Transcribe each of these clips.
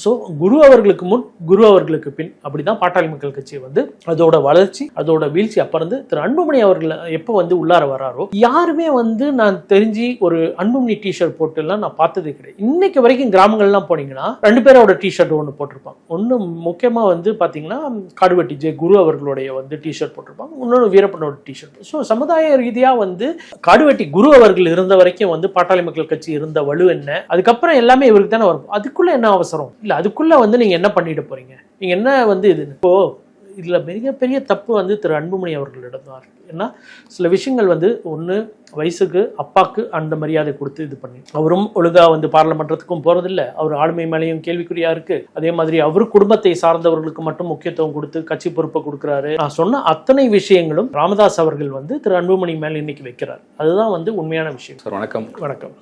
So குரு அவர்களுக்கு முன் குரு அவர்களுக்கு பின் அப்படிதான் பாட்டாளி மக்கள் கட்சி வந்து அதோட வளர்ச்சி அதோட வீழ்ச்சி. அப்பறந்து திரு அன்புமணி அவர்கள் எப்போ வந்து உள்ளார வராரோ யாருமே வந்து நான் தெரிஞ்சு ஒரு அன்புமணி டிஷர்ட் போட்டுலாம் நான் பார்த்ததே கிடையாது. இன்னைக்கு வரைக்கும் கிராமங்கள்லாம் போனீங்கன்னா ரெண்டு பேரோட டிஷர்ட் ஒன்று போட்டிருப்பாங்க. ஒன்று முக்கியமாக வந்து பார்த்தீங்கன்னா காடுவெட்டி ஜெய குரு அவர்களுடைய வந்து டிஷர்ட் போட்டிருப்பாங்க. இன்னொன்று வீரப்பனோட டிஷர்ட் ஸோ சமுதாய ரீதியாக வந்து காடுவெட்டி குரு அவர்கள் இருந்த வரைக்கும் வந்து பாட்டாளி மக்கள் கட்சி இருந்த வலு என்ன? அதுக்கப்புறம் எல்லாமே இவருக்கு தானே வரும். அதுக்குள்ள என்ன அவசரம்? இல்லை அதுக்குள்ள வந்து நீங்க என்ன பண்ணிட்டு போறீங்க? நீங்க என்ன வந்து இது? இப்போ இதுல மிகப்பெரிய தப்பு வந்து திரு அன்புமணி அவர்களிடம் தான் இருக்கு. ஏன்னா சில விஷயங்கள் வந்து ஒன்று வயசுக்கு அப்பாக்கு அந்த மரியாதை கொடுத்து இது பண்ணி. அவரும் ஒழுங்கா வந்து பாராளுமன்றத்துக்கும் போறதில்ல. அவர் ஆளுமை மேலேயும் கேள்விக்குறியா இருக்கு. அதே மாதிரி அவர் குடும்பத்தை சார்ந்தவர்களுக்கு மட்டும் முக்கியத்துவம் கொடுத்து கட்சி பொறுப்பை கொடுக்குறாரு. நான் சொன்ன அத்தனை விஷயங்களும் ராமதாஸ் அவர்கள் வந்து திரு அன்புமணி மேல இன்னைக்கு வைக்கிறார். அதுதான் வந்து உண்மையான விஷயம். சார் வணக்கம். வணக்கம்.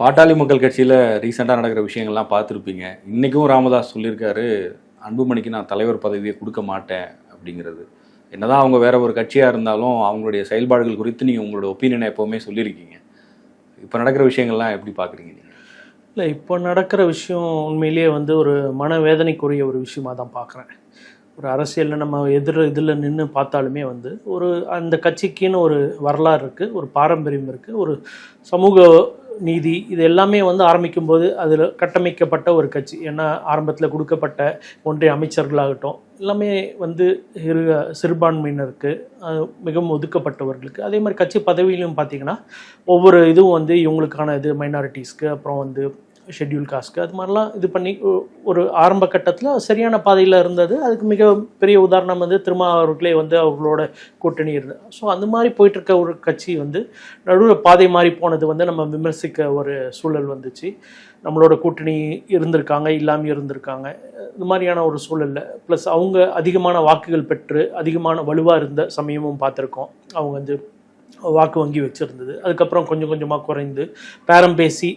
பாட்டாளி மக்கள் கட்சியில் ரீசெண்டாக நடக்கிற விஷயங்கள்லாம் பார்த்துருப்பீங்க. இன்றைக்கும் ராமதாஸ் சொல்லியிருக்காரு அன்புமணிக்கு நான் தலைவர் பதவியை கொடுக்க மாட்டேன் அப்படிங்கிறது. என்னதான் அவங்க வேற ஒரு கட்சியாக இருந்தாலும் அவங்களுடைய செயல்பாடுகள் குறித்து நீங்கள் உங்களோட ஒப்பீனியனை எப்போவுமே சொல்லியிருக்கீங்க. இப்போ நடக்கிற விஷயங்கள்லாம் எப்படி பார்க்குறீங்க நீங்கள் இல்லை இப்போ நடக்கிற விஷயம் உண்மையிலேயே வந்து ஒரு மனவேதனைக்குரிய ஒரு விஷயமாக தான் பார்க்குறேன். ஒரு அரசியலில் நம்ம எதிர் இதில் நின்று பார்த்தாலுமே வந்து ஒரு அந்த கட்சிக்குன்னு ஒரு வரலாறு இருக்குது ஒரு பாரம்பரியம் இருக்குது ஒரு சமூக நீதி இது எல்லாமே வந்து ஆரம்பிக்கும் போது அதில் கட்டமைக்கப்பட்ட ஒரு கட்சி. ஏன்னா ஆரம்பத்தில் கொடுக்கப்பட்ட ஒன்றிய அமைச்சர்களாகட்டும் எல்லாமே வந்து இரு சிறுபான்மையினருக்கு மிகவும் ஒதுக்கப்பட்டவர்களுக்கு. அதே மாதிரி கட்சி பதவியிலும் பார்த்தீங்கன்னா ஒவ்வொரு இதுவும் வந்து இவங்களுக்கான இது மைனாரிட்டிஸ்க்கு அப்புறம் வந்து ஷெட்யூல் காஸ்க்கு அது மாதிரிலாம் இது பண்ணி ஒரு ஆரம்ப கட்டத்தில் சரியான பாதையில் இருந்தது. அதுக்கு மிக பெரிய உதாரணம் வந்து திருமா அவர்களே வந்து அவர்களோட கூட்டணி இருந்தது ஸோ அந்த மாதிரி போயிட்டுருக்க ஒரு கட்சி வந்து நடுவில் பாதை மாறி போனது வந்து நம்ம விமர்சிக்க ஒரு சூழல் வந்துச்சு. நம்மளோட கூட்டணி இருந்திருக்காங்க இல்லாமல் இருந்திருக்காங்க. இந்த மாதிரியான ஒரு சூழல்ல ப்ளஸ் அவங்க அதிகமான வாக்குகள் பெற்று அதிகமான வலுவாக இருந்த சமயமும் பார்த்துருக்கோம். அவங்க வந்து வாக்கு வங்கி வச்சுருந்தது. அதுக்கப்புறம் கொஞ்சம் கொஞ்சமாக குறைந்து பேரம் பேசி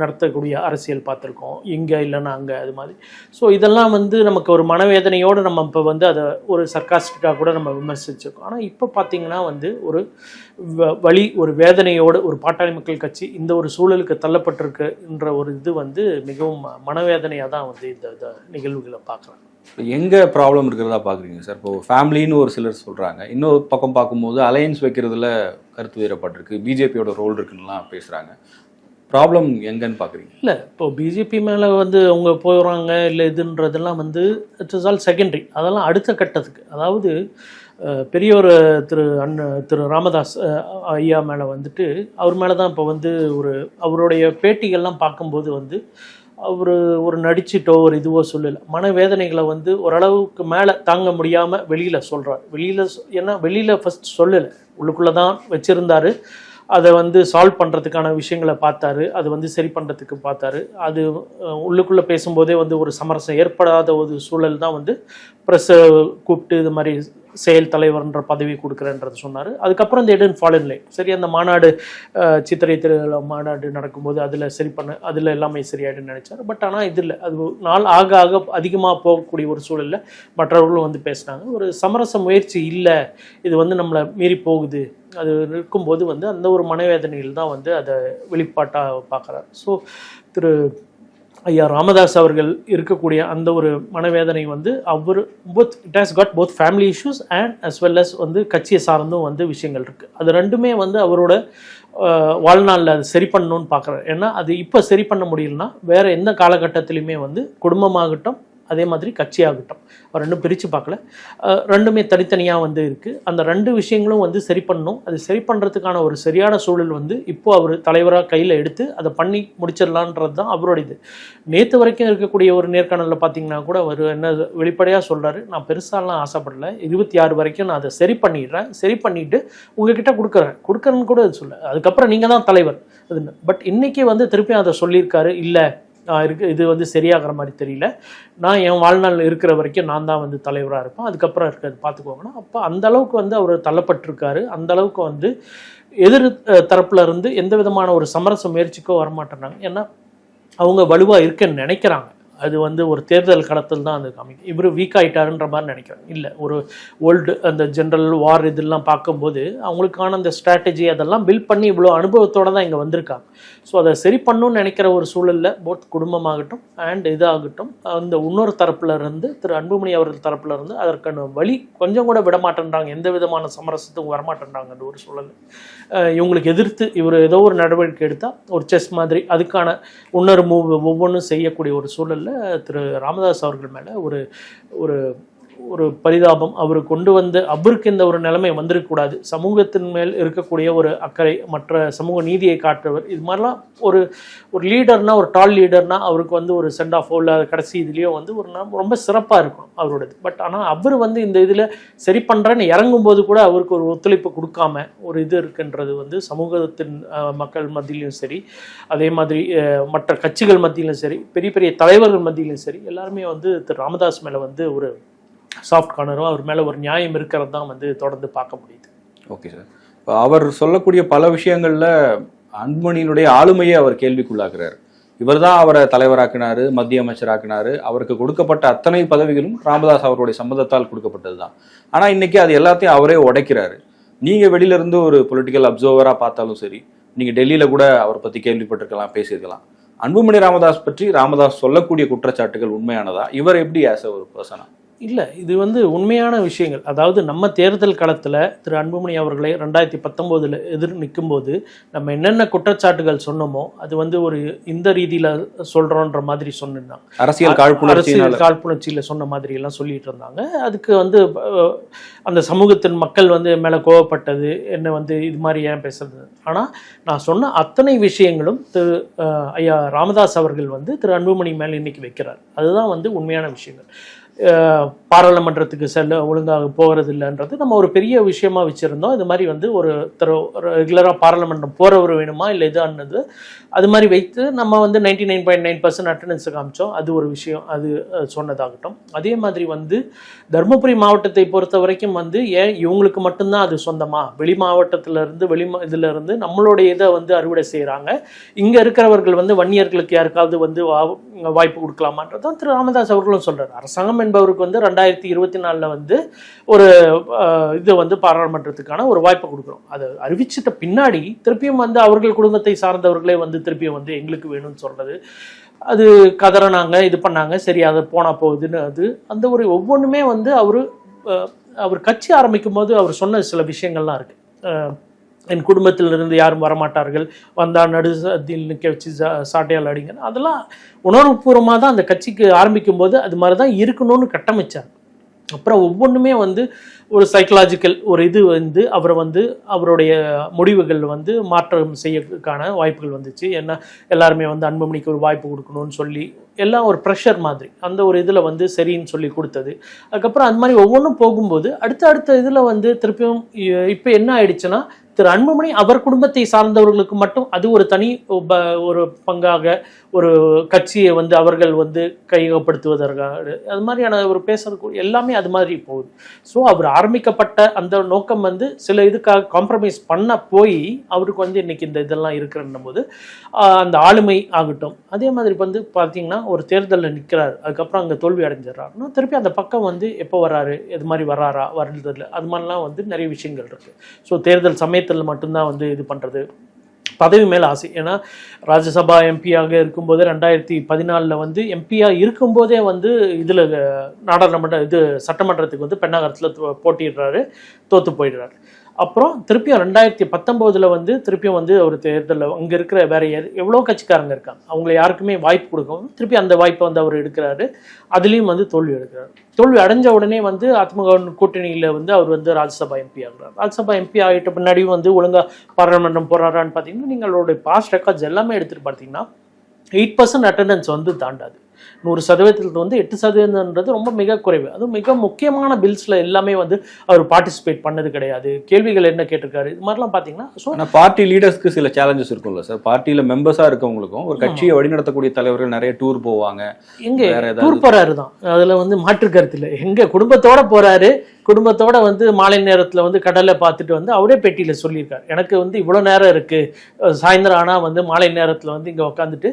நடத்தக்கூடிய அரசியல் பார்த்துருக்கோம். இங்கே இல்லைன்னா அங்கே அது மாதிரி. ஸோ இதெல்லாம் வந்து நமக்கு ஒரு மனவேதனையோடு நம்ம இப்போ வந்து அதை ஒரு சர்க்காஸ்டிக்காக கூட நம்ம விமர்சிச்சிருக்கோம். ஆனால் இப்போ பார்த்திங்கன்னா வந்து ஒரு வழி ஒரு வேதனையோடு ஒரு பாட்டாளி மக்கள் கட்சி இந்த ஒரு சூழலுக்கு தள்ளப்பட்டிருக்குன்ற ஒரு இது வந்து மிகவும் மனவேதனையாக தான் வந்து இந்த நிகழ்வுகளை பார்க்குறேன் இப்போ எங்கே ப்ராப்ளம் இருக்கிறதா பார்க்குறீங்க சார் இப்போ ஃபேமிலின்னு ஒரு சிலர் சொல்கிறாங்க இன்னொரு பக்கம் பார்க்கும்போது அலையன்ஸ் வைக்கிறதுல கருத்து வேறுபட்டிருக்கு. பிஜேபியோட ரோல் இருக்குன்னுலாம் பேசுகிறாங்க ப்ராப்ளம் எங்கன்னு பார்க்குறீங்க? இல்லை இப்போ பிஜேபி மேலே வந்து அவங்க போகிறாங்க இல்லை இதுன்றதெல்லாம் வந்து இட் இஸ் ஆல் செகண்டரி அதெல்லாம் அடுத்த கட்டத்துக்கு. அதாவது பெரியோர் திரு அண்ண திரு ராமதாஸ் ஐயா மேலே வந்துட்டு அவர் மேலே தான் இப்போ வந்து ஒரு அவருடைய பேட்டிகள்லாம் பார்க்கும்போது வந்து அவர் ஒரு நடிச்சிட்டோ ஒரு இதுவோ சொல்லலை. மனவேதனைகளை வந்து ஓரளவுக்கு மேலே தாங்க முடியாமல் வெளியில் சொல்கிறார் வெளியில் ஏன்னா வெளியில் ஃபஸ்ட் சொல்லலை. உள்ளுக்குள்ளே தான் வச்சுருந்தாரு. அதை வந்து சால்வ் பண்ணுறதுக்கான விஷயங்களை பார்த்தாரு. அது வந்து சரி பண்ணுறதுக்கு பார்த்தாரு. அது உள்ளுக்குள்ளே பேசும்போதே வந்து ஒரு சமரசம் ஏற்படாத ஒரு சூழல் தான் வந்து ப்ரெஸ்ஸை கூப்பிட்டு இது மாதிரி செயல் தலைவர்ன்ற பதவி கொடுக்குறேன்றது சொன்னார். அதுக்கப்புறம் இந்த எடன் ஃபாலன் லைன் சரி அந்த மாநாடு சித்திரை திருவிழா மாநாடு நடக்கும்போது அதில் சரி பண்ண அதில் எல்லாமே சரியாயிடுன்னு நினச்சார். பட் ஆனால் இது இல்லை. அது நாள் ஆக ஆக அதிகமாக போகக்கூடிய ஒரு சூழலில் மற்றவர்களும் வந்து பேசினாங்க. ஒரு சமரச முயற்சி இல்லை. இது வந்து நம்மளை மீறி போகுது. அது இருக்கும்போது வந்து அந்த ஒரு மனவேதனையில் தான் வந்து அதை வெளிப்பாட்டாக பார்க்குறாரு. ஸோ திரு ஐயா ராமதாஸ் அவர்கள் இருக்கக்கூடிய அந்த ஒரு மனவேதனை வந்து அவர் both it has got both family issues and as well as வந்து கட்சியை சார்ந்தும் வந்து விஷயங்கள் இருக்குது அது ரெண்டுமே வந்து அவரோட வாழ்நாளில் அது சரி பண்ணணும்னு பார்க்குறாரு. ஏன்னா அது இப்போ சரி பண்ண முடியலன்னா வேறு எந்த காலகட்டத்திலையுமே வந்து குடும்பமாகட்டும் அதே மாதிரி கட்சியாகட்டும். அவர் ரெண்டும் பிரித்து பார்க்கல. ரெண்டுமே தனித்தனியாக வந்து இருக்குது அந்த ரெண்டு விஷயங்களும் வந்து சரி பண்ணணும். அது சரி பண்ணுறதுக்கான ஒரு சரியான சூழல் வந்து இப்போ அவர் தலைவராக கையில் எடுத்து அதை பண்ணி முடிச்சிடலான்றது தான் அவரோட இது. நேற்று வரைக்கும் இருக்கக்கூடிய ஒரு நேர்காணலில் பார்த்தீங்கன்னா கூட அவர் என்ன வெளிப்படையாக சொல்கிறாரு நான் பெருசாலாம் ஆசைப்படல. இருபத்தி ஆறு வரைக்கும் நான் அதை சரி பண்ணிடுறேன். சரி பண்ணிவிட்டு உங்ககிட்ட கொடுக்குறேன். கொடுக்குறேன்னு கூட அது சொல்ல அதுக்கப்புறம் நீங்கள் தான் தலைவர். பட் இன்னைக்கு வந்து திருப்பியும் அதை சொல்லியிருக்காரு இல்லை இருக்கு இது வந்து சரியாகிற மாதிரி தெரியல. நான் என் வாழ்நாள் இருக்கிற வரைக்கும் நான் தான் வந்து தலைவராக இருப்பேன். அதுக்கப்புறம் இருக்கிறது பார்த்துக்கோங்கன்னா அப்போ அந்த அளவுக்கு வந்து அவர் தள்ளப்பட்டிருக்காரு. அந்த அளவுக்கு வந்து எதிர் தரப்புல இருந்து எந்த விதமான ஒரு சமரச முயற்சிக்கோ வரமாட்டேறாங்க ஏன்னா அவங்க வலுவாக இருக்குன்னு நினைக்கிறாங்க. அது வந்து ஒரு தேர்தல் களத்தில் தான் அது காமிக்கும். இவர் வீக் ஆகிட்டாருன்ற மாதிரி நினைக்கிறேன். இல்லை ஒரு ஓல்டு அந்த ஜென்ரல் வார் இதெல்லாம் பார்க்கும்போது அவங்களுக்கான அந்த ஸ்ட்ராட்டஜி அதெல்லாம் பில்ட் பண்ணி இவ்வளோ அனுபவத்தோடு தான் இங்கே வந்திருக்காங்க. ஸோ அதை சரி பண்ணணும்னு நினைக்கிற ஒரு சூழலில் போத் குடும்பமாகட்டும் அண்ட் இதாகட்டும் அந்த இன்னொரு தரப்பில் இருந்து திரு அன்புமணி அவர்கள் தரப்பில் இருந்து அதற்கான வழி கொஞ்சம் கூட விடமாட்டேன்றாங்க. எந்த விதமான சமரசத்துக்கும் வரமாட்டேன்றாங்கன்ற ஒரு சூழல் இவங்களுக்கு எதிர்த்து இவர் ஏதோ ஒரு நடவடிக்கை எடுத்தால் ஒரு செஸ் மாதிரி அதுக்கான இன்னொரு மூவ் ஒவ்வொன்றும் செய்யக்கூடிய ஒரு சூழலில் திரு ராமதாஸ் அவர்கள் மேலே ஒரு ஒரு ஒரு பரிதாபம். அவர் கொண்டு வந்த அவருக்கு இந்த ஒரு நிலைமை வந்திருக்கக்கூடாது. சமூகத்தின் மேல் இருக்கக்கூடிய ஒரு அக்கறை மற்ற சமூக நீதியை காட்டுறவர். இது மாதிரிலாம் ஒரு ஒரு லீடர்னா ஒரு டால் லீடர்னா அவருக்கு வந்து ஒரு சென்ட் ஆஃப் இல்லை கடைசி இதுலேயோ வந்து ஒரு நம்- ரொம்ப சிறப்பாக இருக்கணும் அவரோடது. பட் ஆனால் அவர் வந்து இந்த இதில் சரி பண்ணுறேன்னு இறங்கும்போது கூட அவருக்கு ஒரு ஒத்துழைப்பு கொடுக்காம ஒரு இது இருக்குன்றது வந்து சமூகத்தின் மக்கள் மத்தியிலும் சரி அதே மாதிரி மற்ற கட்சிகள் மத்தியிலும் சரி பெரிய பெரிய தலைவர்கள் மத்தியிலும் சரி எல்லாருமே வந்து திரு ராமதாஸ் மேலே வந்து ஒரு சாஃப்ட் கார்னரோ அவர் மேலே ஒரு நியாயம் இருக்கிறது தான் வந்து தொடர்ந்து பார்க்க முடியுது. ஓகே சார் இப்போ அவர் சொல்லக்கூடிய பல விஷயங்கள்ல அன்புமணியினுடைய ஆளுமையை அவர் கேள்விக்குள்ளாக்குறாரு. இவர் தான் அவரை தலைவராக்கினார் மத்திய அமைச்சராக்கினார். அவருக்கு கொடுக்கப்பட்ட அத்தனை பதவிகளும் ராமதாஸ் அவருடைய சம்மதத்தால் கொடுக்கப்பட்டது தான் ஆனால் இன்னைக்கு அது எல்லாத்தையும் அவரே உடைக்கிறாரு. நீங்க வெளியில இருந்து ஒரு பொலிட்டிக்கல் அப்சர்வரா பார்த்தாலும் சரி நீங்க டெல்லியில கூட அவரை பற்றி கேள்விப்பட்டிருக்கலாம் பேசியிருக்கலாம். அன்புமணி ராமதாஸ் பற்றி ராமதாஸ் சொல்லக்கூடிய குற்றச்சாட்டுகள் உண்மையானதா? இவர் எப்படி ஆஸ் ஒரு பர்சனா இல்லை இது வந்து உண்மையான விஷயங்கள். அதாவது நம்ம தேர்தல் களத்தில் திரு அன்புமணி அவர்களை ரெண்டாயிரத்தி பத்தொம்போதில் எதிர் நிற்கும்போது நம்ம என்னென்ன குற்றச்சாட்டுகள் சொன்னோமோ அது வந்து ஒரு இந்த ரீதியில் சொல்கிறோன்ற மாதிரி சொன்னிருந்தாங்க அரசியல் அரசியல் காழ்ப்புணர்ச்சியில் சொன்ன மாதிரி எல்லாம் சொல்லிட்டு இருந்தாங்க. அதுக்கு வந்து அந்த சமூகத்தின் மக்கள் வந்து மேலே கோவப்பட்டது என்ன வந்து இது மாதிரி ஏன் பேசுறது. ஆனால் நான் சொன்ன அத்தனை விஷயங்களும் திரு ஐயா ராமதாஸ் அவர்கள் வந்து திரு அன்புமணி மேலே இன்னைக்கு வைக்கிறார். அதுதான் வந்து உண்மையான விஷயங்கள். பாராளுமன்றத்துக்கு செல்ல ஒழுங்காக போகிறது இல்லைன்றது நம்ம ஒரு பெரிய விஷயமா வச்சுருந்தோம். இது மாதிரி வந்து ஒரு திரு ரெகுலராக பாராளுமன்றம் போகிறவர் வேணுமா? இல்லை இதுன்றது அது மாதிரி வைத்து நம்ம வந்து ninety nine point nine percent attendance காமிச்சோம். அது ஒரு விஷயம். அது சொன்னதாகட்டும். அதே மாதிரி வந்து தருமபுரி மாவட்டத்தை பொறுத்த வரைக்கும் வந்து ஏன் இவங்களுக்கு மட்டும்தான் அது சொந்தமா? வெளி மாவட்டத்துல இருந்து வெளி மா- நம்மளுடைய இதை வந்து அறுவடை செய்கிறாங்க இங்கே இருக்கிறவர்கள் வந்து வன்னியர்களுக்கு யாருக்காவது வந்து வா- வாய்ப்பு கொடுக்கலாமான்றதான் திரு ராமதாஸ் அவர்களும் சொல்கிறார் அரசாங்கம் என்பவருக்கு வந்து ரெண்டாயிரத்தி இருபத்தி நாலில் வந்து ஒரு இது வந்து பாராளுமன்றத்துக்கான ஒரு வாய்ப்பை கொடுக்குறோம். அதை அறிவிச்சிட்ட பின்னாடி திருப்பியும் வந்து அவர்கள் குடும்பத்தை சார்ந்தவர்களே வந்து திருப்பியும் வந்து எங்களுக்கு வேணும்னு சொல்கிறது அது கதறினாங்க இது பண்ணாங்க சரி அதை போனா போகுதுன்னு அது அந்த ஒரு ஒவ்வொன்றுமே வந்து அவர் அவர் கட்சி ஆரம்பிக்கும் போது அவர் சொன்ன சில விஷயங்கள்லாம் இருக்குது என் குடும்பத்திலிருந்து யாரும் வரமாட்டார்கள். வந்தால் நடு நிற்க வச்சு சா சாட்டையால் அடிங்க. அதெல்லாம் உணர்வுபூர்வமாக தான் அந்த கட்சிக்கு ஆரம்பிக்கும் போது அது மாதிரி தான் இருக்கணும்னு கட்டமைச்சார். அப்புறம் ஒவ்வொன்றுமே வந்து ஒரு சைக்கலாஜிக்கல் ஒரு இது வந்து அவரை வந்து அவருடைய முடிவுகள் வந்து மாற்றம் செய்யக்கான வாய்ப்புகள் வந்துச்சு. ஏன்னா எல்லாருமே வந்து அன்புமணிக்கு ஒரு வாய்ப்பு கொடுக்கணும்னு சொல்லி எல்லாம் ஒரு ப்ரெஷர் மாதிரி அந்த ஒரு இதில் வந்து சரின்னு சொல்லி கொடுத்தது. அதுக்கப்புறம் அந்த மாதிரி ஒவ்வொன்றும் போகும்போது அடுத்த அடுத்த இதில் வந்து திருப்பியும் இப்போ என்ன ஆயிடுச்சுன்னா திரு அன்புமணி அவர் குடும்பத்தை சார்ந்தவர்களுக்கு மட்டும் அது ஒரு தனி ஒரு பங்காக ஒரு கட்சியை வந்து அவர்கள் வந்து கையகப்படுத்துவதற்காக அது மாதிரியான ஒரு பேசுறது எல்லாமே அது மாதிரி போகுது. ஸோ அவர் ஆரம்பிக்கப்பட்ட அந்த நோக்கம் வந்து சில இதுக்காக காம்ப்ரமைஸ் பண்ண போய் அவருக்கு வந்து இன்னைக்கு இந்த இதெல்லாம் இருக்கிறன்னும் போது அந்த ஆளுமை ஆகட்டும். அதே மாதிரி வந்து பார்த்தீங்கன்னா ஒரு தேர்தலில் நிற்கிறார் அதுக்கப்புறம் அங்கே தோல்வி அடைஞ்சிடறாருன்னா திருப்பி அந்த பக்கம் வந்து எப்போ வராரு இது மாதிரி வராரா வருதில்ல அது மாதிரிலாம் வந்து நிறைய விஷயங்கள் இருக்குது ஸோ தேர்தல் சமயத்தில் மட்டும்தான் வந்து இது பண்ணுறது பதவி மேலே ஆசை. ஏன்னா ராஜ்யசபா எம்பியாக இருக்கும்போது ரெண்டாயிரத்தி பதினாலில் வந்து எம்பியாக இருக்கும்போதே வந்து இதில் நாடாளுமன்ற இது சட்டமன்றத்துக்கு வந்து பெண்ணாகரத்தில் போட்டிடுறாரு தோத்து போயிடுறாரு. அப்புறம் திருப்பியும் ரெண்டாயிரத்தி பத்தொம்போதில் வந்து திருப்பியும் வந்து ஒரு தேர்தலில் அங்கே இருக்கிற வேற யார்- எவ்வளோ கட்சிக்காரங்க இருக்காங்க. அவங்கள யாருக்குமே வாய்ப்பு கொடுக்கவும் திருப்பி அந்த வாய்ப்பை வந்து அவர் எடுக்கிறாரு. அதுலேயும் வந்து தோல்வி எடுக்கிறார். தோல்வி அடைஞ்ச உடனே வந்து அதிமுக கூட்டணியில் வந்து அவர் வந்து ராஜ்யசபா எம்பி ஆகிறார். ராஜ்யசபா எம்பி ஆகிட்ட பின்னாடியும் வந்து ஒழுங்காக பாராளுமன்றம் போறாரான்னு பார்த்தீங்கன்னா நீங்களுடைய பாஸ்ட் ரெக்கார்ட்ஸ் எல்லாமே எடுத்துகிட்டு பார்த்தீங்கன்னா எயிட் பர்சன்ட் அட்டண்டன்ஸ் வந்து தாண்டாது. நூறு சதவீதத்தில் வந்து எட்டு சதவீதம்ன்றது ரொம்ப மிக குறைவு. அதுவும் மிக முக்கியமான பில்ஸில் எல்லாமே வந்து அவர் பார்ட்டிசிபேட் பண்ணது கிடையாது. கேள்விகள் என்ன கேட்டிருக்காரு? இது மாதிரிலாம் பார்த்தீங்கன்னா ஸோ பார்ட்டி லீடர்ஸ்க்கு சில சேலஞ்சஸ் இருக்கும்ல சார் பார்ட்டியில மெம்பர்ஸா இருக்கவங்களுக்கும் ஒரு கட்சியை வழிநடத்தக்கூடிய தலைவர்கள் நிறைய டூர் போவாங்க. எங்க? டூர் போறாரு தான். அதுல வந்து மாற்று கருத்து இல்லை. எங்க குடும்பத்தோட போறாரு. குடும்பத்தோட வந்து மாலை நேரத்தில் வந்து கடலை பார்த்துட்டு வந்து அவரே பெட்டியில் சொல்லியிருக்கார். எனக்கு வந்து இவ்வளோ நேரம் இருக்குது சாயந்தரம் ஆனால் வந்து மாலை நேரத்தில் வந்து இங்கே உட்காந்துட்டு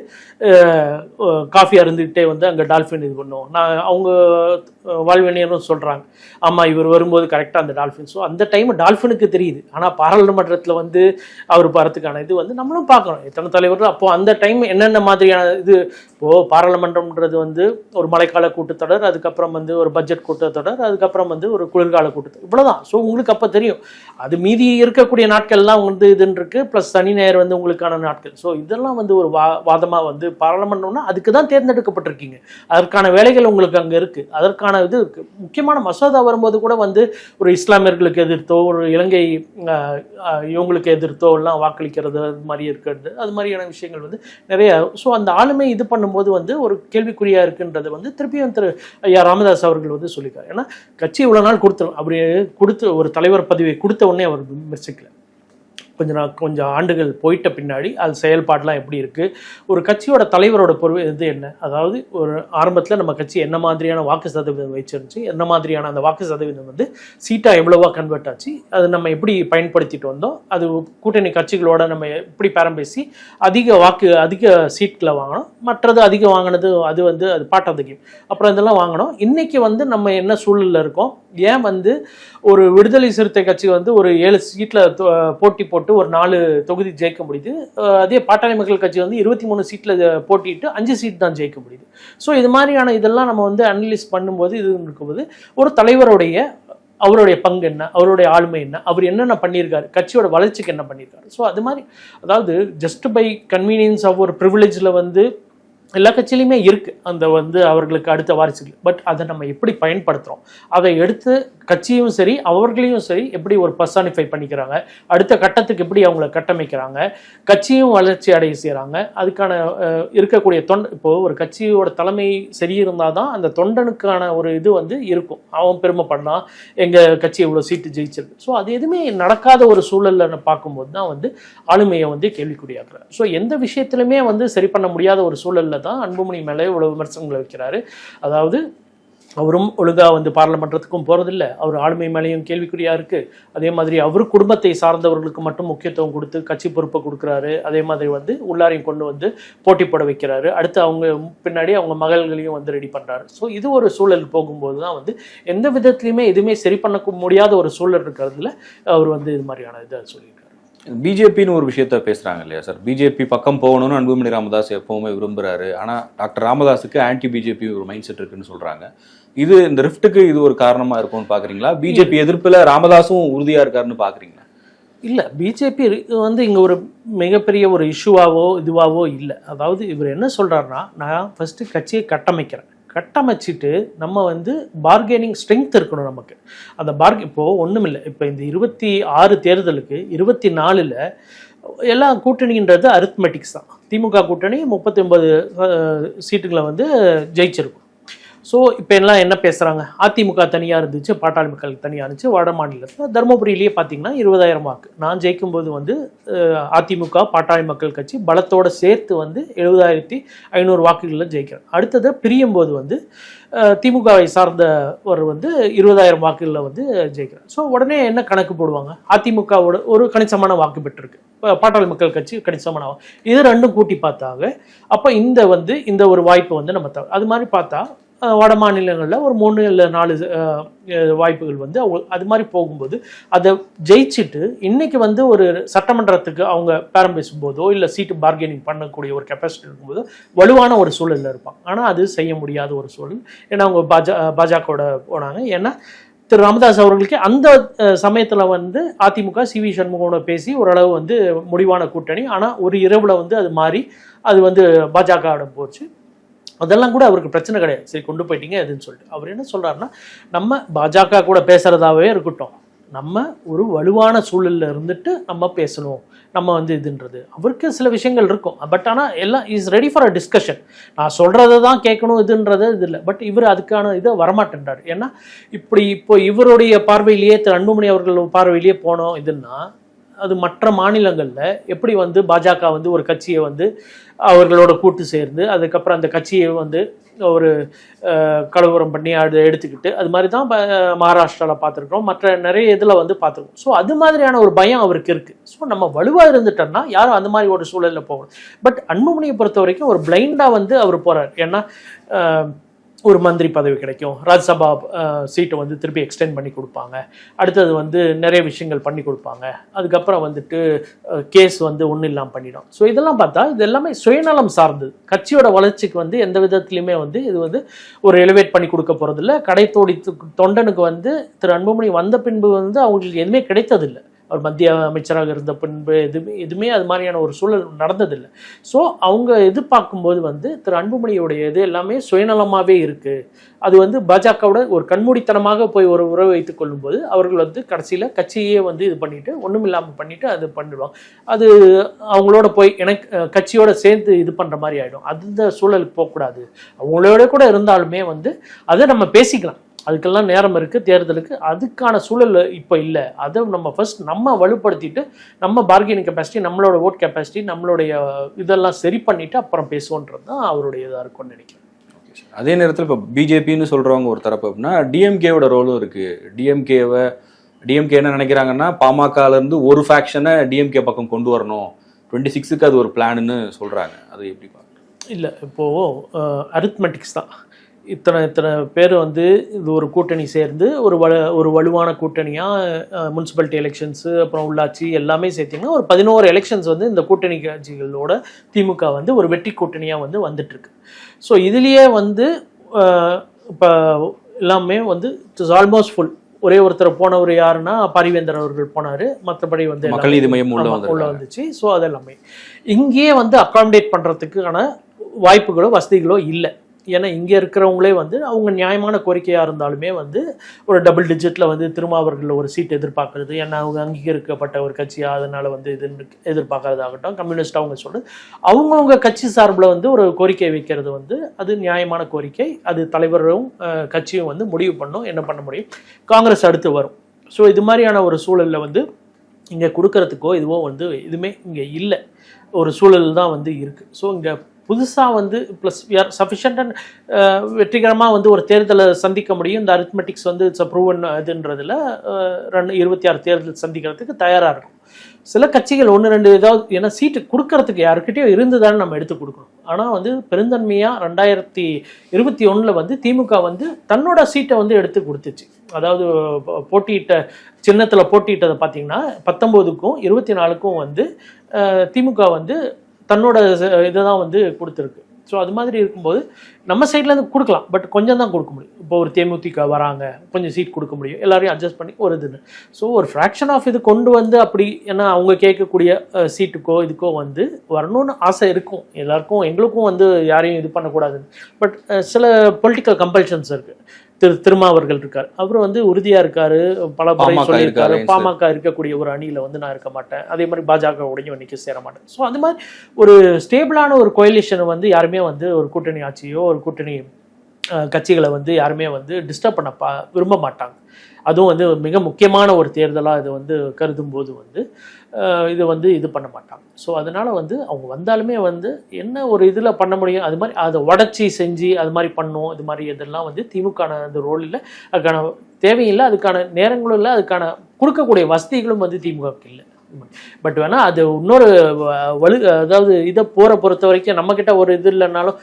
காஃபி அருந்துக்கிட்டே வந்து அங்கே டால்ஃபின் இது பண்ணுவோம். நான் அவங்க வாழ்வினியரும் சொல்கிறாங்க ஆமாம் இவர் வரும்போது கரெக்டாக அந்த டால்ஃபின். ஸோ அந்த டைம் டால்ஃபினுக்கு தெரியுது. ஆனால் பாராளுமன்றத்தில் வந்து அவர் வரதுக்கான இது வந்து நம்மளும் பார்க்குறோம் எத்தனை தலைவர்கள்? அப்போது அந்த டைம் என்னென்ன மாதிரியான இது? இப்போது பாராளுமன்றம்ன்றது வந்து ஒரு மழைக்கால கூட்டத்தொடர் அதுக்கப்புறம் வந்து ஒரு பட்ஜெட் கூட்டத்தொடர் அதுக்கப்புறம் வந்து ஒரு குளிர்கால கூட்டத்தில் இவ்வளோதான் ஸோ உங்களுக்கு அப்போ தெரியும். அது மீதி இருக்கக்கூடிய நாட்கள்லாம் வந்து இதுன்னு இருக்கு ப்ளஸ் சனி ஞாயிறு வந்து உங்களுக்கான நாட்கள். ஸோ இதெல்லாம் வந்து ஒரு வா வாதமாக வந்து பாராளுமன்றம்னா அதுக்கு தான் தேர்ந்தெடுக்கப்பட்டிருக்கீங்க. அதற்கான வேலைகள் உங்களுக்கு அங்கே இருக்குது அதற்கான இது இருக்குது முக்கியமான மசோதா வரும்போது கூட வந்து ஒரு இஸ்லாமியர்களுக்கு எதிர்த்தோ ஒரு இலங்கை இவங்களுக்கு எதிர்த்தோ எல்லாம் வாக்களிக்கிறது அது மாதிரி இருக்கிறது. அது மாதிரியான விஷயங்கள் வந்து நிறைய. ஸோ அந்த ஆளுமை இது பண்ணும்போது வந்து ஒரு கேள்விக்குறியாக இருக்குன்றது வந்து திருப்பியும் திரு ஐயா ராமதாஸ் அவர்கள் வந்து சொல்லியிருக்காரு. ஏன்னா கட்சி இவ்வளோ நாள் கொடுத்து கொடுத்துரும் அப்படி கொடுத்து ஒரு தலைவர் பதவியை கொடுத்த உடனே அவர் விமர்சிக்கல. கொஞ்ச நாள் கொஞ்சம் ஆண்டுகள் போயிட்ட பின்னாடி அது செயல்பாடெலாம் எப்படி இருக்குது ஒரு கட்சியோட தலைவரோட பொறுப்பு இது என்ன? அதாவது ஒரு ஆரம்பத்தில் நம்ம கட்சி என்ன மாதிரியான வாக்கு சதவீதம் வச்சிருந்துச்சு என்ன மாதிரியான அந்த வாக்கு சதவீதம் வந்து சீட்டாக எவ்வளோவா கன்வெர்ட் ஆச்சு அது நம்ம எப்படி பயன்படுத்திட்டு வந்தோம் அது கூட்டணி கட்சிகளோட நம்ம எப்படி பேரம் பேசி அதிக வாக்கு அதிக சீட்களை வாங்கணும் மற்றது அதிகம் வாங்கினது அது வந்து அது பார்ட் ஆஃப் த கேம் அப்புறம் இதெல்லாம் வாங்கணும் இன்றைக்கி வந்து நம்ம என்ன சூழலில் இருக்கோம்? ஏன் வந்து ஒரு விடுதலை சிறுத்தை கட்சி வந்து ஒரு ஏழு சீட்டில் போட்டி போட்டு ஒரு நாலு தொகுதி ஜெயிக்க முடியுது. அதே பாட்டாளி மக்கள் கட்சி வந்து இருபத்தி மூணு சீட்டில் போட்டிட்டு அஞ்சு சீட் தான் ஜெயிக்க முடியுது. ஸோ இது மாதிரியான இதெல்லாம் நம்ம வந்து அனலிஸ் பண்ணும்போது இது இருக்கும்போது ஒரு தலைவருடைய அவருடைய பங்கு என்ன அவருடைய ஆளுமை என்ன அவர் என்னென்ன பண்ணியிருக்காரு கட்சியோட வளர்ச்சிக்கு என்ன பண்ணியிருக்காரு. ஸோ அது மாதிரி அதாவது ஜஸ்ட் பை கன்வீனியன்ஸ் ஆஃப் ஒரு ப்ரிவிலேஜில் வந்து எல்லா கட்சியிலையுமே இருக்கு. அந்த வந்து அவர்களுக்கு அடுத்த வாரிசுகள். பட் அதை நம்ம எப்படி பயன்படுத்துகிறோம் அதை எடுத்து கட்சியும் சரி அவர்களையும் சரி எப்படி ஒரு பர்சானிஃபை பண்ணிக்கிறாங்க? அடுத்த கட்டத்துக்கு எப்படி அவங்கள கட்டமைக்கிறாங்க? கட்சியும் வளர்ச்சி அடைய செய்கிறாங்க அதுக்கான இருக்கக்கூடிய தொண்ட இப்போ ஒரு கட்சியோட தலைமை சரி இருந்தால் தான் அந்த தொண்டனுக்கான ஒரு இது வந்து இருக்கும். அவன் பெருமை எங்கள் கட்சி இவ்வளோ சீட்டு ஜெயிச்சிருக்கு. ஸோ அது எதுவுமே நடக்காத ஒரு சூழல்ல பார்க்கும்போது தான் வந்து ஆளுமையை வந்து கேள்விக்குறியாக்குறாரு. ஸோ எந்த விஷயத்திலுமே வந்து சரி பண்ண முடியாத ஒரு சூழல்ல தான் அன்புமணி மேலே இவ்வளோ விமர்சனங்களை வைக்கிறாரு. அதாவது அவரும் ஒழுங்காக வந்து பாராளுமன்றத்துக்கும் போகிறதில்ல அவர் ஆளுமை மேலேயும் கேள்விக்குறியாக இருக்குது அதே மாதிரி அவர் குடும்பத்தை சார்ந்தவர்களுக்கு மட்டும் முக்கியத்துவம் கொடுத்து கட்சி பொறுப்பை கொடுக்குறாரு. அதே மாதிரி வந்து உள்ளாரையும் கொண்டு வந்து போட்டி போட வைக்கிறாரு. அடுத்து அவங்க பின்னாடி அவங்க மகள்களையும் வந்து ரெடி பண்ணுறாரு ஸோ இது ஒரு சூழல் போகும்போது தான் வந்து எந்த விதத்துலையுமே எதுவுமே சரி பண்ண முடியாத ஒரு சூழல் இருக்கிறதுல அவர் வந்து இது மாதிரியான இதை சொல்லியிருக்காரு. பிஜேபின்னு ஒரு விஷயத்த பேசுறாங்க இல்லையா சார்? பிஜேபி பக்கம் போகணும்னு அன்புமணி ராமதாஸ் எப்பவுமே விரும்புறாரு. ஆனா டாக்டர் ராமதாஸுக்கு ஆன்டி பிஜேபி ஒரு மைண்ட் செட் இருக்குன்னு சொல்றாங்க. இது இந்த ரிஃப்ட்டுக்கு இது ஒரு காரணமா இருக்கும்னு பாக்குறீங்களா? பிஜேபி எதிர்ப்புல ராமதாஸும் உறுதியா இருக்காருன்னு பாக்குறீங்களா? இல்லை பிஜேபி வந்து இங்கே ஒரு மிகப்பெரிய ஒரு இஷ்யூவாவோ இதுவாவோ இல்லை. அதாவது இவர் என்ன சொல்கிறாருன்னா நான் ஃபஸ்ட்டு கட்சியை கட்டமைக்கிறேன். கட்டமைச்சிட்டு நம்ம வந்து பார்கெனிங் ஸ்ட்ரென்த் இருக்கணும் நமக்கு. அந்த பார்க் இப்போது ஒன்றும் இல்லை இப்போ இந்த இருபத்தி ஆறு தேர்தலுக்கு இருபத்தி நாலில் எல்லா கூட்டணின்றது அரித்மெட்டிக்ஸ் தான். திமுக கூட்டணி முப்பத்தி ஒன்பது சீட்டுகளை வந்து ஜெயிச்சிருக்கும். ஸோ இப்போ எல்லாம் என்ன பேசுகிறாங்க அதிமுக தனியாக இருந்துச்சு பாட்டாளி மக்கள் தனியாக இருந்துச்சு வட மாநிலத்தில். தருமபுரியிலேயே பார்த்தீங்கன்னா இருபதாயிரம் வாக்கு நான் ஜெயிக்கும்போது வந்து அதிமுக பாட்டாளி மக்கள் கட்சி பலத்தோட சேர்த்து வந்து எழுபதாயிரத்தி ஐநூறு வாக்குகளில் ஜெயிக்கிறேன். அடுத்தது பிரியும் போது வந்து திமுகவை சார்ந்தவர் வந்து இருபதாயிரம் வாக்குகளில் வந்து ஜெயிக்கிறார் ஸோ உடனே என்ன கணக்கு போடுவாங்க? அதிமுகவோட ஒரு கணிசமான வாக்கு பெற்றிருக்கு. பாட்டாளி மக்கள் கட்சி கணிசமான வாக்கு. இது ரெண்டும் கூட்டி பார்த்தாங்க அப்போ இந்த வந்து இந்த ஒரு வாய்ப்பு வந்து நம்ம தர அது மாதிரி பார்த்தா வட மாநிலங்களில் ஒரு மூணு இல்லை நாலு வாய்ப்புகள் வந்து அவங்க அது மாதிரி போகும்போது அதை ஜெயிச்சுட்டு இன்னைக்கு வந்து ஒரு சட்டமன்றத்துக்கு அவங்க பேரம் பேசும்போதோ இல்லை சீட்டு பார்கெனிங் பண்ணக்கூடிய ஒரு கெப்பாசிட்டி இருக்கும்போதோ வலுவான ஒரு சூழலில் இருப்பாங்க. ஆனால் அது செய்ய முடியாத ஒரு சூழல். ஏன்னா அவங்க பாஜ பாஜகவோட போனாங்க. ஏன்னா திரு ராமதாஸ் அவர்களுக்கு அந்த சமயத்தில் வந்து அதிமுக சி வி சண்முகோட பேசி ஓரளவு வந்து முடிவான கூட்டணி. ஆனால் ஒரு இரவில் வந்து அது மாறி அது வந்து பாஜகவிடம் போச்சு. அதெல்லாம் கூட அவருக்கு பிரச்சனை கிடையாது. சரி கொண்டு போயிட்டீங்க அதுன்னு சொல்லிட்டு. அவர் என்ன சொல்கிறாருன்னா நம்ம பாஜக கூட பேசுகிறதாவே இருக்கட்டும். நம்ம ஒரு வலுவான சூழல்ல இருந்துட்டு நம்ம பேசணும். நம்ம வந்து இதுன்றது. அவருக்கு சில விஷயங்கள் இருக்கும். பட் ஆனால் எல்லாம் is ready for a discussion நான் சொல்கிறத தான் கேட்கணும் இதுன்றது இது இல்லை. பட் இவர் அதுக்கான இதை வரமாட்டேன்றார். ஏன்னா இப்படி இப்போ இவருடைய பார்வையிலேயே திரு அன்புமணி அவர்கள் பார்வையிலேயே போனோம் இதுன்னா அது மற்ற மாநிலங்களில் எப்படி வந்து பாஜக வந்து ஒரு கட்சியை வந்து அவர்களோட கூட்டு சேர்ந்து அதுக்கப்புறம் அந்த கட்சியை வந்து ஒரு கலவரம் பண்ணி அதை எடுத்துக்கிட்டு அது மாதிரி தான் மகாராஷ்டிராவில் பார்த்துருக்கோம் மற்ற நிறைய இதில் வந்து பார்த்துருக்கோம். ஸோ அது மாதிரியான ஒரு பயம் அவருக்கு இருக்குது ஸோ நம்ம வலுவாக இருந்துட்டோம்னா யாரும் அந்த மாதிரி ஒரு சூழலில் போகணும். பட் அன்புமணியை பொறுத்த வரைக்கும் ஒரு பிளைண்டாக வந்து அவர் போகிறார் ஏன்னா ஒரு மந்திரி பதவி கிடைக்கும். ராஜ்யசபா சீட்டை வந்து திருப்பி எக்ஸ்டெண்ட் பண்ணி கொடுப்பாங்க. அடுத்தது வந்து நிறைய விஷயங்கள் பண்ணி கொடுப்பாங்க. அதுக்கப்புறம் வந்துட்டு கேஸ் வந்து ஒன்றும் இல்லாமல் பண்ணிடும். ஸோ இதெல்லாம் பார்த்தா இது எல்லாமே சுயநலம் சார்ந்தது. கட்சியோட வளர்ச்சிக்கு வந்து எந்த விதத்துலையுமே வந்து இது வந்து ஒரு எலிவேட் பண்ணி கொடுக்க போகிறதில்ல கடைத்தோடி தொண்டனுக்கு வந்து திரு அன்புமணி வந்த பின்பு வந்து அவங்களுக்கு எதுவுமே கிடைத்ததில்லை. அவர் மத்திய அமைச்சராக இருந்த பின்பு எதுவுமே எதுவுமே அது மாதிரியான ஒரு சூழல் நடந்ததில்லை. ஸோ அவங்க எதிர்பார்க்கும்போது வந்து திரு அன்புமணியுடைய இது எல்லாமே சுயநலமாகவே இருக்குது அது வந்து பாஜகவோட ஒரு கண்மூடித்தனமாக போய் ஒரு உறவு வைத்துக் கொள்ளும்போது அவர்கள் வந்து கடைசியில் கட்சியே வந்து இது பண்ணிவிட்டு ஒன்றும் இல்லாமல் பண்ணிவிட்டு அது பண்ணிடுவாங்க அது அவங்களோட போய் எனக்கு கட்சியோட சேர்ந்து இது பண்ணுற மாதிரி ஆகிடும் அந்த சூழலுக்கு போகக்கூடாது. அவங்களோட கூட இருந்தாலுமே வந்து அதை நம்ம பேசிக்கலாம். அதுக்கெல்லாம் நேரம் இருக்குது தேர்தலுக்கு. அதுக்கான சூழல் இப்போ இல்லை. அதை நம்ம ஃபர்ஸ்ட் நம்ம வலுப்படுத்திட்டு நம்ம பார்கெனிங் கெப்பாசிட்டி நம்மளோட ஓட் கெப்பாசிட்டி நம்மளுடைய இதெல்லாம் சரி பண்ணிட்டு அப்புறம் பேசுவோன்றது தான் அவருடைய இதாக இருக்கும்னு நினைக்கிறேன் அதே நேரத்தில் இப்போ பிஜேபின்னு சொல்றவங்க ஒரு தரப்பு அப்படின்னா டிஎம்கேவோட ரோலும் இருக்கு. டிஎம்கேவை டிஎம்கே என்ன நினைக்கிறாங்கன்னா பாமகல இருந்து ஒரு ஃபேக்ஷனை டிஎம்கே பக்கம் கொண்டு வரணும். டுவெண்ட்டி சிக்ஸுக்கு அது ஒரு பிளான்னு சொல்றாங்க. அது எப்படி பார்க்க இல்லை இப்போது அரித்மெட்டிக்ஸ் தான். இத்தனை இத்தனை பேர் வந்து இது ஒரு கூட்டணி சேர்ந்து ஒரு வலு ஒரு வலுவான கூட்டணியாக முனிசிபாலிட்டி எலெக்ஷன்ஸு அப்புறம் உள்ளாட்சி எல்லாமே சேர்த்திங்கன்னா ஒரு பதினோரு எலெக்ஷன்ஸ் வந்து இந்த கூட்டணி கட்சிகளோட திமுக வந்து ஒரு வெற்றி கூட்டணியாக வந்து வந்துட்டுருக்கு. ஸோ இதுலேயே வந்து இப்போ எல்லாமே வந்து இட்ஸ் ஆல்மோஸ்ட் ஃபுல் ஒரே ஒருத்தர் போனவர் யாருன்னா பாரிவேந்தர் அவர்கள் போனார். மற்றபடி வந்து மக்கள் நீதி மையம் உள்ள. வந்துச்சு. ஸோ அது எல்லாமே இங்கேயே வந்து அகாமடேட் பண்ணுறதுக்கான வாய்ப்புகளோ வசதிகளோ இல்லை. ஏன்னா இங்கே இருக்கிறவங்களே வந்து அவங்க நியாயமான கோரிக்கையாக இருந்தாலுமே வந்து ஒரு டபுள் டிஜிட்டில் வந்து திருமாவர்கள் ஒரு சீட் எதிர்பார்க்கறது. ஏன்னா அவங்க அங்கீகரிக்கப்பட்ட ஒரு கட்சியாக அதனால் வந்து இது எதிர்பார்க்கறதாகட்டும் கம்யூனிஸ்ட் அவங்க சொல்கிறது அவங்கவுங்க கட்சி சார்பில் வந்து ஒரு கோரிக்கை வைக்கிறது வந்து அது நியாயமான கோரிக்கை. அது தலைவரும் கட்சியும் வந்து முடிவு பண்ணும் என்ன பண்ண முடியும்? காங்கிரஸ் அடுத்து வரும். ஸோ இது மாதிரியான ஒரு சூழலில் வந்து இங்கே கொடுக்கறதுக்கோ இதுவோ வந்து எதுவுமே இங்கே இல்லை. ஒரு சூழல் தான் வந்து இருக்குது ஸோ இங்கே புதுசாக வந்து ப்ளஸ் ஆர் சஃபிஷியன்ட் அண்ட் வெற்றிகரமாக வந்து ஒரு தேர்தலை சந்திக்க முடியும். இந்த அரித்மெட்டிக்ஸ் வந்து இட்ஸ் ப்ரூவன் இதுன்றதில் uh, ரெண்டு இருபத்தி ஆறு தேர்தல் சந்திக்கிறதுக்கு தயாராக இருக்கும். சில கட்சிகள் ஒன்று ரெண்டு ஏதாவது ஏன்னா சீட்டு கொடுக்கறதுக்கு யாருக்கிட்டேயோ இருந்துதானே நம்ம எடுத்து கொடுக்கணும். ஆனால் வந்து பெருந்தன்மையாக ரெண்டாயிரத்தி இருபத்தி ஒன்றில் வந்து திமுக வந்து தன்னோட சீட்டை வந்து எடுத்து கொடுத்துச்சு. அதாவது போட்டியிட்ட சின்னத்தில் போட்டியிட்டதை பார்த்தீங்கன்னா பத்தொம்போதுக்கும் இருபத்தி நாலுக்கும் வந்து uh, திமுக வந்து தன்னோட இதை தான் வந்து கொடுத்துருக்கு. ஸோ அது மாதிரி இருக்கும்போது நம்ம சைட்லேருந்து கொடுக்கலாம். பட் கொஞ்சம் தான் கொடுக்க முடியும். இப்போ ஒரு தேமுதிக வராங்க கொஞ்சம் சீட் கொடுக்க முடியும். எல்லாரையும் அட்ஜஸ்ட் பண்ணி ஒரு இதுன்னு. ஸோ ஒரு ஃப்ராக்ஷன் ஆஃப் இது கொண்டு வந்து அப்படி ஏன்னா அவங்க கேட்கக்கூடிய சீட்டுக்கோ இதுக்கோ வந்து வரணும்னு ஆசை இருக்கும். எல்லாருக்கும் எங்களுக்கும் வந்து யாரையும் இது பண்ணக்கூடாதுன்னு. பட் சில பொலிட்டிக்கல் கம்பல்ஷன்ஸ் இருக்குது திரு திருமாவர்கள் இருக்கார். அவர் வந்து உறுதியாக இருக்காரு. பல முறை சொல்லியிருக்காரு. இருக்காரு, பாமக இருக்கக்கூடிய ஒரு அணியில் வந்து நான் இருக்க மாட்டேன். அதே மாதிரி பாஜக உடையும் இன்னைக்கு சேர மாட்டேன். ஸோ அந்த மாதிரி ஒரு ஸ்டேபிளான ஒரு கோயிலேஷனை வந்து யாருமே வந்து ஒரு கூட்டணி ஆட்சியோ ஒரு கூட்டணி கட்சிகளை வந்து யாருமே வந்து டிஸ்டர்ப் பண்ண பா விரும்ப மாட்டாங்க. அதுவும் வந்து மிக முக்கியமான ஒரு தேர்தலாக இது வந்து கருதும் போது வந்து இது வந்து இது பண்ண மாட்டாங்க. ஸோ அதனால் வந்து அவங்க வந்தாலுமே வந்து என்ன ஒரு இதில் பண்ண முடியும்? அது மாதிரி அதை உடச்சி செஞ்சு அது மாதிரி பண்ணும் இது மாதிரி இதெல்லாம் வந்து திமுக அந்த ரோல் இல்லை. அதுக்கான தேவையில்லை. அதுக்கான நேரங்களும் இல்லை. அதுக்கான கொடுக்கக்கூடிய வசதிகளும் வந்து திமுகவுக்கு இல்லை. பட் வேணால் அது இன்னொரு வலு அதாவது இதை போகிற பொறுத்த வரைக்கும் நம்மக்கிட்ட ஒரு இது இல்லைனாலும்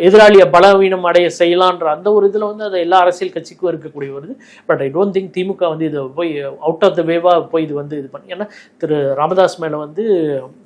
எதிராளியை பலவீனம் அடைய செய்யலான்ற அந்த ஒரு இதில் வந்து அது எல்லா அரசியல் கட்சிக்கும் இருக்கக்கூடிய வருது but I don't think DMK வந்து இதை போய் அவுட் ஆஃப் த வேவாக போய் இது வந்து இது பண்ணி ஏன்னா திரு ராமதாஸ் மேல வந்து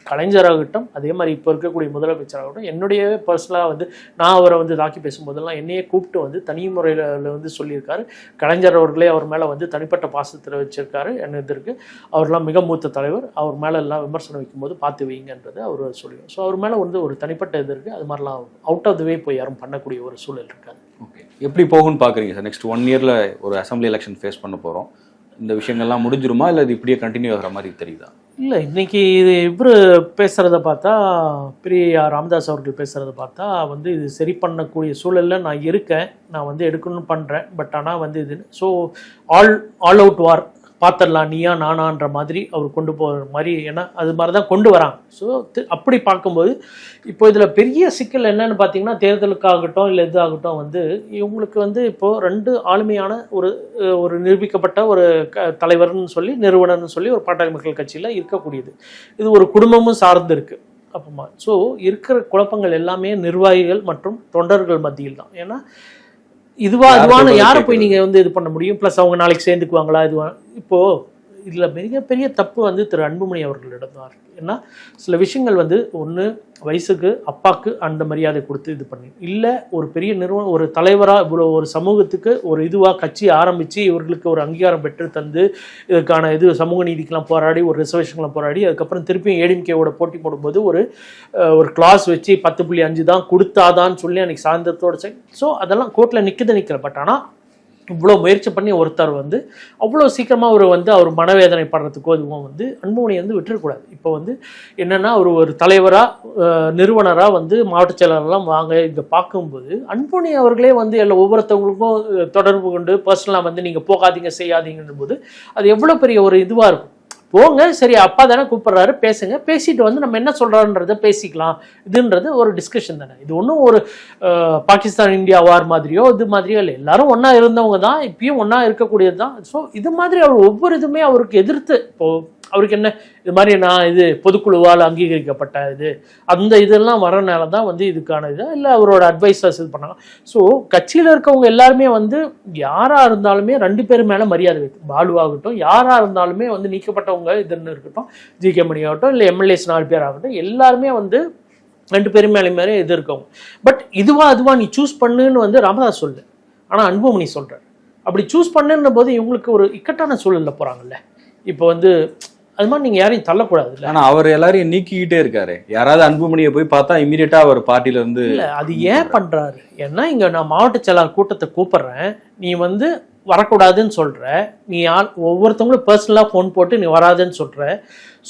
கலைஞராகட்டும் அதே மாதிரி இப்போ இருக்கக்கூடிய முதலமைச்சராகட்டும் என்னுடைய பர்சனலாக வந்து நான் அவரை வந்து தாக்கி பேசும்போதெல்லாம் என்னையே கூப்பிட்டு வந்து தனி முறையில் வந்து சொல்லியிருக்காரு. கலைஞர் அவர்களே அவர் மேலே வந்து தனிப்பட்ட பாசத்தில் வச்சிருக்காரு என்ன இருக்குது அவர்லாம் மிக மூத்த தலைவர். அவர் மேலே எல்லாம் விமர்சனம் வைக்கும்போது பார்த்து வைங்கன்றது அவர் சொல்லிடுவோம் ஸோ அவர் மேலே வந்து ஒரு தனிப்பட்ட இது இருக்குது அது மாதிரிலாம் அவுட் ஆஃப் த வே போய் யாரும் பண்ணக்கூடிய ஒரு சூழல் இருக்காது. ஓகே எப்படி போகும்னு பார்க்குறீங்க சார்? நெக்ஸ்ட் ஒன் இயரில் ஒரு அசம்பிளி எலெக்ஷன் ஃபேஸ் பண்ண போகிறோம் இந்த விஷயங்கள்லாம் முடிஞ்சிருமா? இல்லை இது இப்படியே கண்டினியூ ஆகிற மாதிரி தெரியுதா? இல்லை இன்னைக்கு இது இவர் பேசுகிறத பார்த்தா பிரியா ராமதாஸ் அவர்கள் பேசுகிறத பார்த்தா வந்து இது சரி பண்ணக்கூடிய சூழலில் நான் இருக்கேன். நான் வந்து எடுக்கணும்னு பண்ணுறேன் பட் ஆனால் வந்து இது so all all out war பார்த்துடலாம் நீயா நானான்ற மாதிரி அவர் கொண்டு போகிற மாதிரி ஏன்னா அது மாதிரி தான் கொண்டு வராங்க. ஸோ அப்படி பார்க்கும்போது இப்போ இதில் பெரிய சிக்கல் என்னன்னு பார்த்தீங்கன்னா தேர்தலுக்காகட்டும் இல்லை இதாகட்டும் வந்து இவங்களுக்கு வந்து இப்போது ரெண்டு ஆளுமையான ஒரு ஒரு நிரூபிக்கப்பட்ட ஒரு க தலைவர்னு சொல்லி நிறுவனர்னு சொல்லி ஒரு பாட்டாளி மக்கள் கட்சியில் இருக்கக்கூடியது. இது ஒரு குடும்பமும் சார்ந்து இருக்குது அப்பமா ஸோ இருக்கிற குழப்பங்கள் எல்லாமே நிர்வாகிகள் மற்றும் தொண்டர்கள் மத்தியில் தான் ஏன்னா இதுவா சொல்றதை யாரை போய்? நீங்க வந்து இது பண்ண முடியும் ப்ளஸ் அவங்க நாளைக்கு சேர்ந்துக்குவாங்களா இதுவா இப்போ இதில் மிகப்பெரிய தப்பு வந்து திரு அன்புமணி அவர்களிடம் தான் இருக்குது ஏன்னா சில விஷயங்கள் வந்து ஒன்று வயசுக்கு அப்பாவுக்கு அந்த மரியாதை கொடுத்து இது பண்ணி. இல்லை ஒரு பெரிய நிறுவனம் ஒரு தலைவராக இவ்வளோ ஒரு சமூகத்துக்கு ஒரு இதுவாக கட்சி ஆரம்பித்து இவர்களுக்கு ஒரு அங்கீகாரம் பெற்று தந்து இதுக்கான இது சமூக நீதிக்கெலாம் போராடி ஒரு ரிசர்வேஷன்லாம் போராடி அதுக்கப்புறம் திருப்பியும் ஏடிஎம்கேவோட போட்டி போடும்போது ஒரு ஒரு கிளாஸ் வச்சு பத்து புள்ளி அஞ்சு தான் கொடுத்தாதான்னு சொல்லி அன்றைக்கி சாயந்தரத்தோட ஸோ அதெல்லாம் கோர்ட்டில் நிற்குது நிற்கல பட் ஆனால் இவ்வளோ முயற்சி பண்ணி ஒருத்தர் வந்து அவ்வளோ சீக்கிரமாக அவர் வந்து அவர் மனவேதனை படுறதுக்கோ இதுவும் வந்து அன்புமணி வந்து விட்டுறக்கூடாது. இப்போ வந்து என்னென்னா அவர் ஒரு தலைவராக நிறுவனராக வந்து மாவட்ட செயலாளர்லாம் வாங்க இதை பார்க்கும்போது அன்புமணி அவர்களே வந்து எல்லா ஒவ்வொருத்தவங்களுக்கும் தொடர்பு கொண்டு பர்சனலாக வந்து நீங்கள் போகாதீங்க செய்யாதீங்கன்னும் போது அது எவ்வளோ பெரிய ஒரு இதுவாக இருக்கும். போங்க சரி அப்பா தானே கூப்பிட்றாரு பேசுங்க. பேசிட்டு வந்து நம்ம என்ன சொல்கிறோன்றத பேசிக்கலாம். இதுன்றது ஒரு டிஸ்கஷன் தானே. இது ஒன்றும் ஒரு பாகிஸ்தான் இந்தியா வார் மாதிரியோ இது மாதிரியோ இல்லை. எல்லாரும் ஒன்றா இருந்தவங்க தான் இப்பயும் ஒன்றா இருக்கக்கூடியது தான். ஸோ இது மாதிரி அவர் ஒவ்வொரு இதுவுமே அவருக்கு எதிர்த்து இப்போ அவருக்கு என்ன? இது மாதிரி நான் இது பொதுக்குழுவால் அங்கீகரிக்கப்பட்ட இது. அந்த இதெல்லாம் வரனால தான் வந்து இதுக்கான இது. இல்லை அவரோட அட்வைஸர்ஸ் இது பண்ணாங்க ஸோ கட்சியில் இருக்கவங்க எல்லாருமே வந்து யாராக இருந்தாலுமே ரெண்டு பேர் மேலே மரியாதை வைக்கும். பாலுவாகட்டும் யாராக இருந்தாலுமே வந்து நீக்கப்பட்டவங்க இதுன்னு இருக்கட்டும் ஜி கே மணி ஆகட்டும் இல்லை எம்எல்ஏஸ் நாலு பேர் ஆகட்டும் எல்லாருமே வந்து ரெண்டு பேரும் மேலே மேலே இது இருக்கவங்க. பட் இதுவா அதுவா நீ சூஸ் பண்ணுன்னு வந்து ராமதாஸ் சொல்லு ஆனால் அன்புமணி சொல்கிறார் அப்படி சூஸ் பண்ணுன்னும் போது இவங்களுக்கு ஒரு இக்கட்டான சூழலில் போகிறாங்கல்ல இப்போ வந்து அது மாதிரி நீங்கள் யாரையும் தள்ளக்கூடாதுல்ல ஆனா அவர் எல்லாரையும் நீக்கிக்கிட்டே இருக்காரு. யாராவது அன்புமணியை போய் பார்த்தா இமீடியட்டா அவர் பார்ட்டில இருந்து இல்ல அது ஏன் பண்றாரு? ஏன்னா இங்க நான் மாவட்ட செயலாளர் கூட்டத்தை கூப்பிடுறேன். நீ வந்து வரக்கூடாதுன்னு சொல்ற. நீ ஆள் ஒவ்வொருத்தவங்களும் பர்சனலாக ஃபோன் போட்டு நீ வராதுன்னு சொல்ற.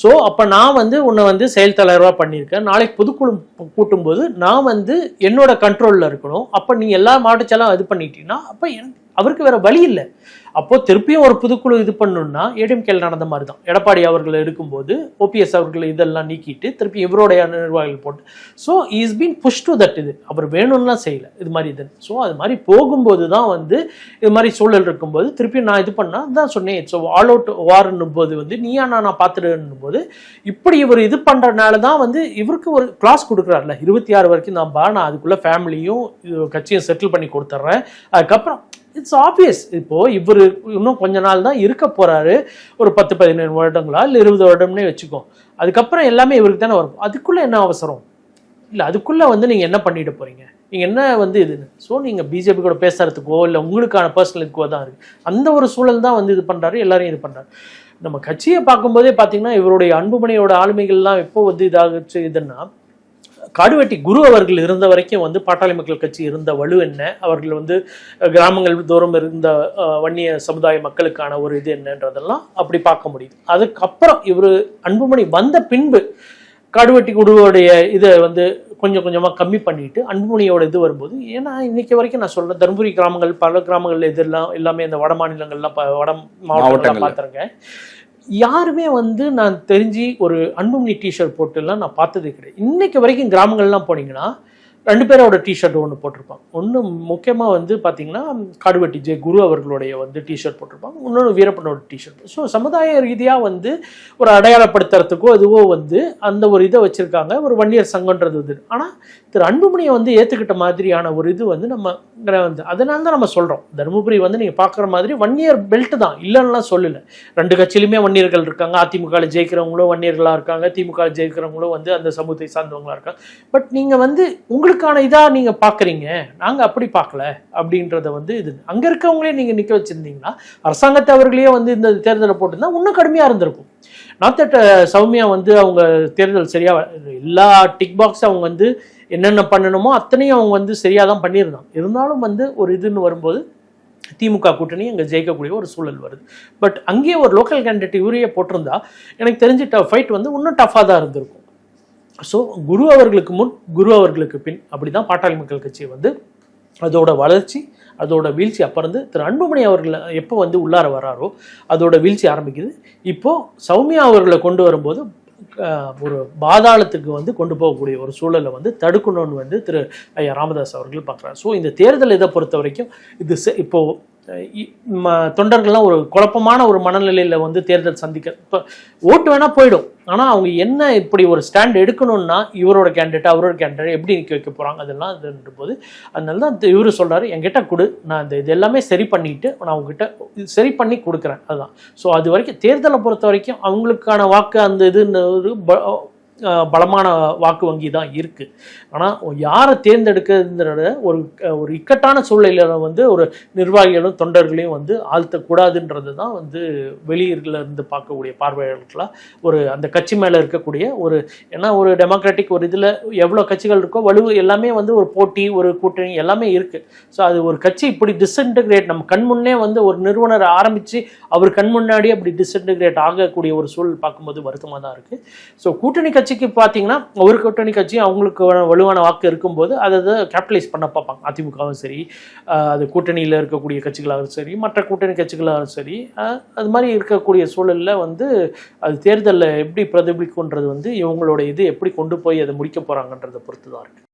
ஸோ அப்போ நான் வந்து உன்னை வந்து செயல் தலைவராக பண்ணியிருக்கேன். நாளைக்கு பொதுக்குழு கூட்டும்போது நான் வந்து என்னோட கண்ட்ரோலில் இருக்கணும். அப்போ நீ எல்லா மாவட்ட செயலாளரும் இது பண்ணிட்டீங்கன்னா அப்போ அவருக்கு வேற வழி இல்லை. அப்போ திருப்பியும் ஒரு புதுக்குழு இது பண்ணணும்னா ஏடிஎம்கேல நடந்த மாதிரி தான் எடப்பாடி அவர்கள் இருக்கும்போது ஓபிஎஸ் அவர்கள் இதெல்லாம் நீக்கிட்டு திருப்பி இவருடைய நிர்வாகிகள் போட்டு. So is been push to that இது. அவர் வேணும்னா செய்யல. இது மாதிரி இது. ஸோ அது மாதிரி போகும்போது தான் வந்து இது மாதிரி சூழல் இருக்கும்போது திருப்பி நான் இது பண்ணால் தான் சொன்னேன். ஸோ ஆல் அவுட் வார்ன்னும் போது வந்து நீயா நான் நான் பார்த்துடுன்னும் போது இப்படி இவர் இது பண்ணுறதுனால தான் வந்து இவருக்கு ஒரு கிளாஸ் கொடுக்குறாருல. இருபத்தி ஆறு வரைக்கும் நான் பா நான் அதுக்குள்ளே ஃபேமிலியும் கட்சியும் செட்டில் பண்ணி கொடுத்துட்றேன் அதுக்கப்புறம் இட்ஸ் ஆப்வியஸ் இப்போ இவர் இன்னும் கொஞ்ச நாள் தான் இருக்க போறாரு. ஒரு பத்து பதினேழு வருடங்களா இல்லை இருபது வருடம்னே வச்சுக்கோ. அதுக்கப்புறம் எல்லாமே இவருக்கு தானே வரும். அதுக்குள்ள என்ன அவசரம்? இல்லை அதுக்குள்ள வந்து நீங்க என்ன பண்ணிட்டு போறீங்க? நீங்க என்ன வந்து இதுன்னு ஸோ நீங்க பிஜேபி கூட பேசுறதுக்கோ இல்லை உங்களுக்கான பர்சனல் இதுக்கோ தான் இருக்கு. அந்த ஒரு சூழல் தான் வந்து இது பண்றாரு. எல்லாரையும் இது பண்றாரு. நம்ம கட்சியை பார்க்கும்போதே பார்த்தீங்கன்னா இவருடைய அன்புமணியோட ஆளுமைகள்லாம் எப்போ வந்து இதாகுச்சு இதுன்னா காடுவெட்டி குரு அவர்கள் இருந்த வரைக்கும் வந்து பாட்டாளி மக்கள் கட்சி இருந்த வலு என்ன? அவர்கள் வந்து கிராமங்கள் தோறும் இருந்த வன்னிய சமுதாய மக்களுக்கான ஒரு இது என்னன்றதெல்லாம் அப்படி பார்க்க முடியுது. அதுக்கப்புறம் இவர் அன்புமணி வந்த பின்பு காடுவெட்டி குருவோடைய இதை வந்து கொஞ்சம் கொஞ்சமாக கம்மி பண்ணிட்டு அன்புமணியோட இது வரும்போது ஏன்னா இன்னைக்கு வரைக்கும் நான் சொல்றேன் தருமபுரி கிராமங்கள் பல கிராமங்கள் இதெல்லாம் எல்லாமே இந்த வட மாநிலங்கள்லாம் வட மாவட்டங்கள்லாம் மாவட்டங்கள்ல. பார்த்துருக்கேன். யாருமே வந்து நான் தெரிஞ்சு ஒரு அன்புமணி டிஷர்ட் போட்டுலாம் நான் பார்த்தது கிடையாது. இன்னைக்கு வரைக்கும் கிராமங்கள்லாம் போனீங்கன்னா ரெண்டு பேரோட டிஷர்ட் ஒன்று போட்டிருப்பாங்க ஒன்று முக்கியமாக வந்து பார்த்தீங்கன்னா காடுவெட்டி ஜெய குரு அவர்களுடைய வந்து டிஷர்ட் போட்டிருப்பாங்க. இன்னொன்று வீரப்பனோட டிஷர்ட் ஸோ சமுதாய ரீதியாக வந்து ஒரு அடையாளப்படுத்துறதுக்கோ இதுவோ வந்து அந்த ஒரு இதை வச்சுருக்காங்க. ஒரு வன்னியர் சங்கன்றது இது. ஆனால் திரு அன்புமணியை வந்து ஏற்றுக்கிட்ட மாதிரியான ஒரு இது வந்து நம்ம வந்து அதனால தான் நம்ம சொல்கிறோம் தருமபுரி வந்து நீங்கள் பார்க்குற மாதிரி வன்னியர் பெல்ட் தான். இல்லைன்னா சொல்லலை. ரெண்டு கட்சியிலுமே வன்னியர்கள் இருக்காங்க. அதிமுகவில் ஜெயிக்கிறவங்களும் வன்னியர்களாக இருக்காங்க. திமுக ஜெயிக்கிறவங்களும் வந்து அந்த சமூகத்தை சார்ந்தவங்களாக இருக்காங்க. பட் நீங்கள் வந்து உங்களுக்கு உங்களுக்கான இதாக நீங்கள் பார்க்குறீங்க நாங்கள் அப்படி பார்க்கல அப்படின்றத வந்து இது அங்கே இருக்கவங்களே நீங்கள் நிற்க வச்சுருந்தீங்கன்னா அரசாங்கத்தை அவர்களையே வந்து இந்த தேர்தலை போட்டிருந்தா இன்னும் கடுமையாக இருந்திருக்கும். நாட் தட் uh, சௌமியா வந்து அவங்க தேர்தல் சரியாக எல்லா டிக் பாக்ஸ் அவங்க வந்து என்னென்ன பண்ணணுமோ அத்தனையும் அவங்க வந்து சரியாக தான் பண்ணியிருந்தாங்க. இருந்தாலும் வந்து ஒரு இதுன்னு வரும்போது திமுக கூட்டணி அங்கே ஜெயிக்கக்கூடிய ஒரு சூழல் வருது. பட் அங்கேயே ஒரு லோக்கல் கேண்டிடேட் இவரையே போட்டிருந்தா எனக்கு தெரிஞ்சு ஃபைட் வந்து இன்னும் டஃப்பாக தான் இருந்திருக்கும். ஸோ குரு அவர்களுக்கு முன் குரு அவர்களுக்கு பின் அப்படி தான் பாட்டாளி மக்கள் கட்சி வந்து அதோட வளர்ச்சி அதோட வீழ்ச்சி அப்போ இருந்து திரு அன்புமணி அவர்கள் எப்போ வந்து உள்ளார வராரோ அதோட வீழ்ச்சி ஆரம்பிக்குது. இப்போது சௌமியா அவர்களை கொண்டு வரும்போது ஒரு பாதாளத்துக்கு வந்து கொண்டு போகக்கூடிய ஒரு சூழலை வந்து தடுக்கணும்னு வந்து திரு ஐயா ராமதாஸ் அவர்கள் பார்க்குறாரு. ஸோ இந்த தேர்தல் இதை பொறுத்த வரைக்கும் இது செ- இப்போ தொண்டர்கள்லாம் ஒரு குழப்பமான ஒரு மனநிலையில் வந்து தேர்தல் சந்திக்க இப்போ ஓட்டு வேணால் போயிடும். ஆனால் அவங்க என்ன இப்படி ஒரு ஸ்டாண்ட் எடுக்கணும்னா இவரோட கேண்டிடேட் அவரோட கேண்டிடேட் எப்படி நிற்க வைக்க போகிறாங்க அதெல்லாம் இதுன்ற போது அதனால தான் இவர் சொல்கிறாரு என்கிட்ட கொடு நான் இந்த இது எல்லாமே சரி பண்ணிட்டு நான் அவங்ககிட்ட சரி பண்ணி கொடுக்குறேன். அதுதான். ஸோ அது வரைக்கும் தேர்தலை பொறுத்த வரைக்கும் அவங்களுக்கான வாக்கு அந்த இதுன்னு பலமான வாக்கு வங்கி தான் இருக்குது ஆனால் யாரை தேர்ந்தெடுக்கிறதுன்றத ஒரு ஒரு இக்கட்டான சூழ்நிலையில வந்து ஒரு நிர்வாகிகளும் தொண்டர்களையும் வந்து ஆழ்த்தக்கூடாதுன்றது தான் வந்து வெளியில இருந்து பார்க்கக்கூடிய பார்வையாளர்களாக ஒரு அந்த கட்சி மேலே இருக்கக்கூடிய ஒரு ஏன்னா ஒரு டெமோக்ராட்டிக் ஒரு இதில் எவ்வளோ கட்சிகள் இருக்கோ வலு எல்லாமே வந்து ஒரு போட்டி ஒரு கூட்டணி எல்லாமே இருக்குது ஸோ அது ஒரு கட்சி இப்படி டிஸ்இன்டகிரேட் நம்ம கண் முன்னே வந்து ஒரு நிறுவனர் ஆரம்பித்து அவர் கண் முன்னாடி அப்படி டிஸ்இன்டகிரேட் ஆகக்கூடிய ஒரு சூழல் பார்க்கும்போது வருத்தமாக தான் இருக்குது ஸோ கூட்டணி கட்சி கட்சிக்கு பார்த்தீங்கன்னா ஒரு கூட்டணி கட்சி அவங்களுக்கு வலுவான வாக்கு இருக்கும்போது அதை கேபிட்டலைஸ் பண்ண பார்ப்பாங்க. அதிமுகவும் சரி அது கூட்டணியில் இருக்கக்கூடிய கட்சிகளாகவும் சரி மற்ற கூட்டணி கட்சிகளாகவும் சரி அது மாதிரி இருக்கக்கூடிய சூழலில் வந்து அது தேர்தலில் எப்படி பிரதிபலிக்குன்றது வந்து இவங்களோட இது எப்படி கொண்டு போய் அதை முடிக்க போகிறாங்கன்றதை பொறுத்து தான் இருக்குது